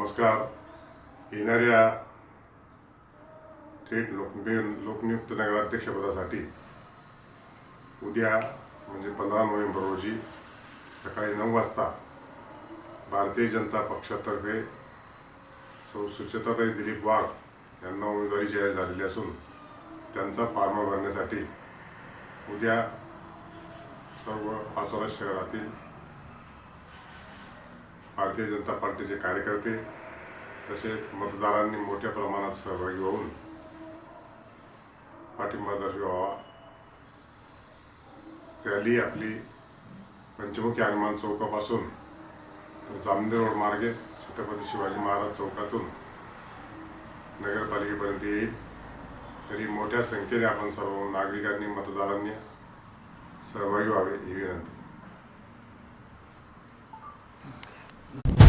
नमस्कार. येणाऱ्या थेट लोक लोकनियुक्त नगराध्यक्षपदासाठी उद्या म्हणजे पंधरा नोव्हेंबर रोजी सकाळी नऊ वाजता भारतीय जनता पक्षातर्फे सौ सुचेताताई दिलीप वाघ यांना उमेदवारी जाहीर झालेली असून त्यांचा फार्म भरण्यासाठी उद्या सर्व पाचोरा शहरातील भारतीय जनता पार्टीचे कार्यकर्ते तसेच मतदारांनी मोठ्या प्रमाणात सहभागी होऊन पाठिंबा दर्शवावा. रॅली आपली पंचमुखी हनुमान चौकापासून तर जामनेर रोड मार्गे छत्रपती शिवाजी महाराज चौकातून नगरपालिकेपर्यंत येईल. तरी मोठ्या संख्येने आपण सर्व नागरिकांनी मतदारांनी सहभागी व्हावे ही विनंती.